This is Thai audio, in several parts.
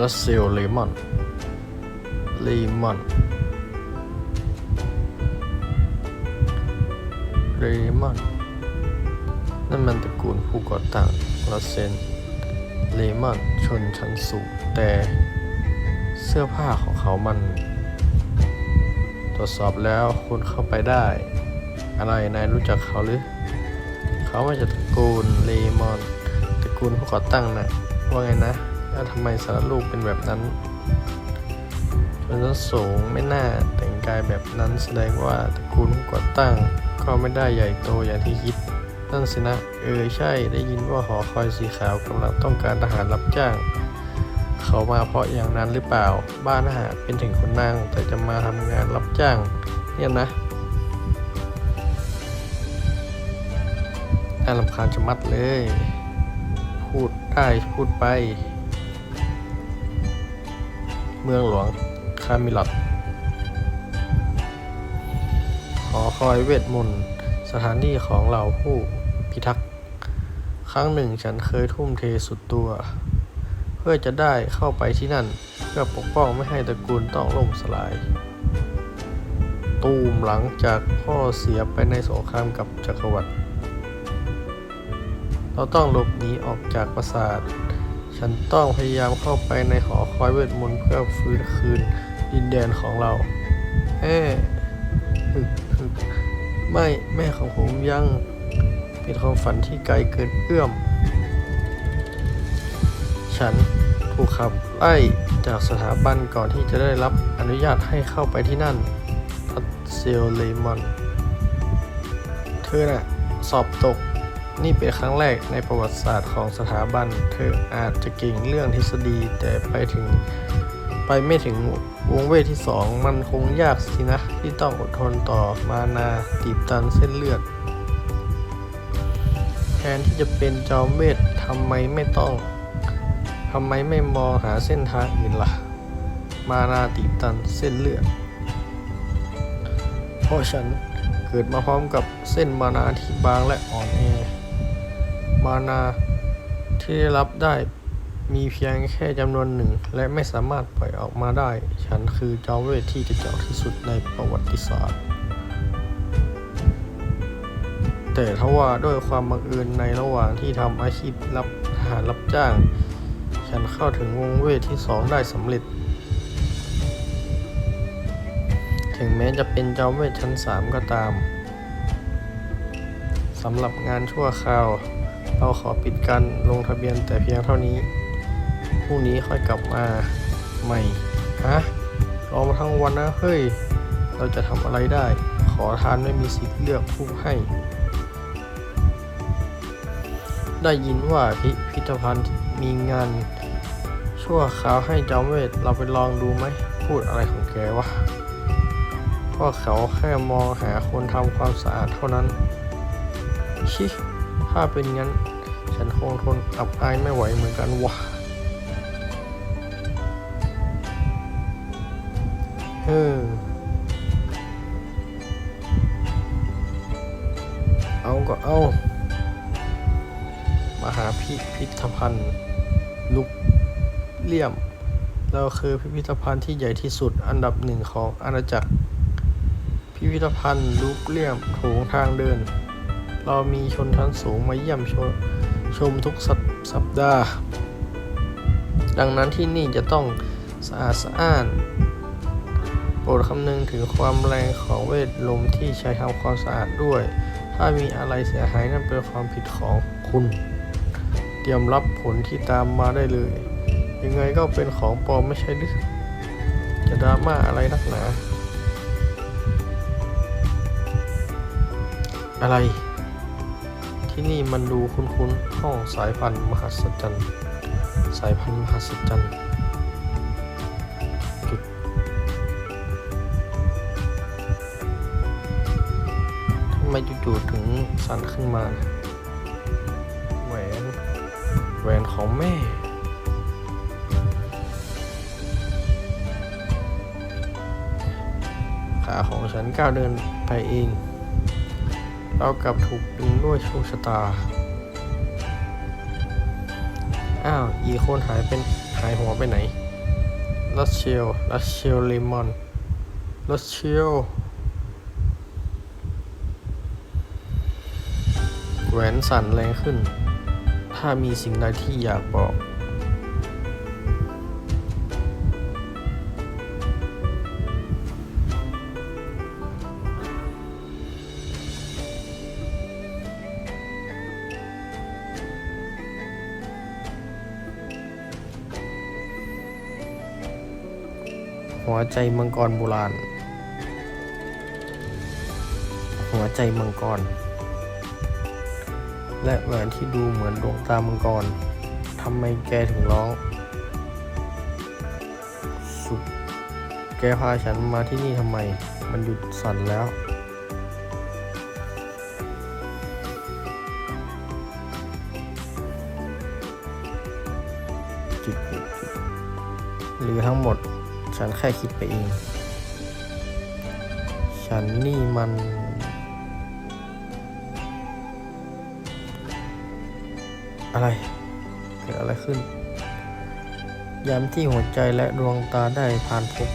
รัสเซลเลมอนเลมอนเลมอนนั่นมันตระกูลผู้ก่อตั้งรัสเซนเลมอนชนชั้นสูงแต่เสื้อผ้าของเขามัน ตรวจสอบแล้วคุณเข้าไปได้ อะไรนายรู้จักเขาหรือ เขามาจากตระกูลเลมอนตระกูลผู้ก่อตั้งนะว่าไงนะ แล้วทำไมสารลูกเป็นแบบนั้นชนชั้นสูงไม่น่าแต่งกายแบบนั้นแสดงว่าตระกูลก่อตั้งก็ไม่ได้ใหญ่โตอย่างที่คิดนั่นสินะ เออใช่ได้ยินว่าหอคอยสีขาวกำลังต้องการทหารรับจ้าง เขามาเพราะอย่างนั้นหรือเปล่า บ้านอาหารเป็นถึงคนนั่งแต่จะมาทำงานรับจ้าง เนี่ยนะน่ารำคาญจะมัดเลย พูดได้พูดไป เมืองหลวงคามิลอดหอคอยเวทมนต์สถานที่ของเราผู้พิทักษ์ ครั้งหนึ่งฉันเคยทุ่มเทสุดตัว เพื่อจะได้เข้าไปที่นั่น เพื่อปกป้องไม่ให้ตระกูลต้องล่มสลาย ตูมหลังจากพ่อเสียไปในสงครามกับจักรวรรดิเราต้องหลบหนีออกจากปราสาท ฉันต้องพยายามเข้าไปในหอคอยเวทมนต์เพื่อฟื้นคืนดินแดนของเราแฮ่ฮึฮึไม่แม่ของผมยังเป็นความฝันที่ไกลเกินเอื้อม ฉันถูกขับไล่จากสถาบันก่อนที่จะได้รับอนุญาตให้เข้าไปที่นั่นพัตเซลเลมอน เธอน่ะ สอบตก นี่เป็นครั้งแรกในประวัติศาสตร์ของสถาบัน เธออาจจะเก่งเรื่องทฤษฎีแต่ไปถึงไปไม่ถึงวงเวทที่สองมันคงยากสินะ ที่ต้องอดทนต่อมานาตีบตันเส้นเลือด แทนที่จะเป็นจอมเวททำไมไม่ต้องทำไมไม่มองหาเส้นทางอื่นล่ะ มานาติตันเส้นเลือด เพราะฉันเกิดมาพร้อมกับเส้นมานาที่บางและอ่อนแอ มานาที่ได้รับได้มีเพียงแค่จำนวนหนึ่ง และไม่สามารถปล่อยออกมาได้ ฉันคือจอมเวทที่กระจอกที่สุดในประวัติศาสตร์ แต่ทว่าด้วยความบังเอิญในระหว่างที่ทำอาชีพรับทหารรับจ้าง ฉันเข้าถึงวงเวทที่สองได้สำเร็จ ถึงแม้จะเป็นจอมเวทชั้นสามก็ตามสำหรับงานชั่วคราว เราขอปิดการลงทะเบียนแต่เพียงเท่านี้ พรุ่งนี้ค่อยกลับมาใหม่ ฮะรอมาทั้งวันนะ เฮ้ย เราจะทำอะไรได้ ขอทานไม่มีสิทธิ์เลือกผู้ให้ ได้ยินว่าพิพิธภัณฑ์มีงาน ชั่วคราวให้จอมเวท เราไปลองดูไหม พูดอะไรของแกวะพวกเขาแค่มองหาคนทำความสะอาดเท่านั้นชิ ถ้าเป็นงั้น ฉันคงทนอับอายไม่ไหวเหมือนกันวะเฮ้อเอาก็เอามาหาพิพิธภัณฑ์ ลุกเลี่ยม เราคือพิพิธภัณฑ์ที่ใหญ่ที่สุดอันดับหนึ่งของอาณาจักร พิพิธภัณฑ์ลุกเลี่ยมโถงทางเดิน เรามีชนชั้นสูงมาเยี่ยมชมชมทุกสัปสัปดาห์ ดังนั้นที่นี่จะต้องสะอาดสะอ้านโปรดคำนึงถึงความแรงของเวทลมที่ใช้ทำความสะอาดด้วย ถ้ามีอะไรเสียหายนั่นเป็นความผิดของคุณ เตรียมรับผลที่ตามมาได้เลย ยังไงก็เป็นของปลอมไม่ใช่หรือจะดราม่าอะไรนักหนา อะไร ที่นี่มันดูคุ้นๆห้องสายพันธุ์มหัศจรรย์ สายพันธุ์มหัศจรรย์จุดทำไมจู่ๆถึงสั่นขึ้นมา แหวน แหวนของแม่ขาของฉันก้าวเดินไปเอง เรากลับถูกดึงด้วยโชคชะตา อ้าวอีกคนหายเป็นหายหัวไปไหนลัสเชลลัสเชลเลมอนลัสเชลแหวนสั่นแรงขึ้น ถ้ามีสิ่งใดที่อยากบอก หัวใจมังกรโบราณ หัวใจมังกร และแหวนที่ดูเหมือนดวงตามังกรทำไมแกถึงร้อง สุด แกพาฉันมาที่นี่ทำไม มันหยุดสั่นแล้วจุดจุดจุดหรือทั้งหมด ฉันแค่คิดไปเอง ฉันนี่มัน อะไร เกิดอะไรขึ้นยามที่หัวใจและดวงตาได้ผ่านพบ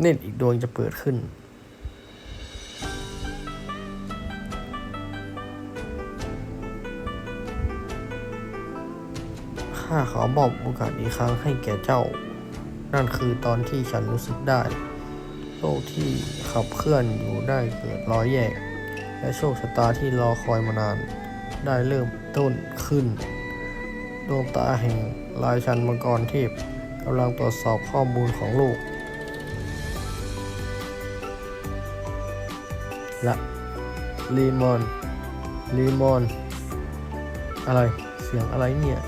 เนตอีกดวงจะเปิดขึ้น ข้าขอมอบโอกาสอีกครั้งให้แก่เจ้า นั่นคือตอนที่ฉันรู้สึกได้ โลกที่ขับเคลื่อนอยู่ได้เกิดร้อยแยก และโชคชะตาที่รอคอยมานาน ได้เริ่มต้นขึ้น ดวงตาแห่งราชันมังกรเทพกำลังตรวจสอบข้อมูลของโลก และลีมอนลีมอนอะไร เสียงอะไรเนี่ย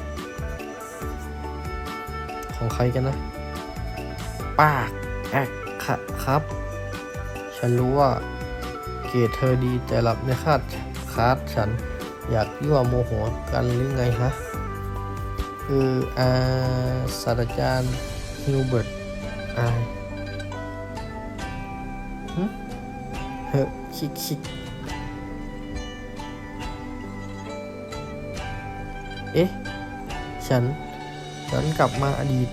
ของใครกันนะ ปากแอกค่ะครับ ฉันรู้ว่าเกรดเธอดีแต่หลับในคาดคาดฉันอยากยั่วโมโหกันหรือไงฮะคืออาศาสตราจารย์ฮิวเบิร์ตอายหึเฮ้ชิกชิกเอ๊ะ ฉัน ฉันกลับมาอดีต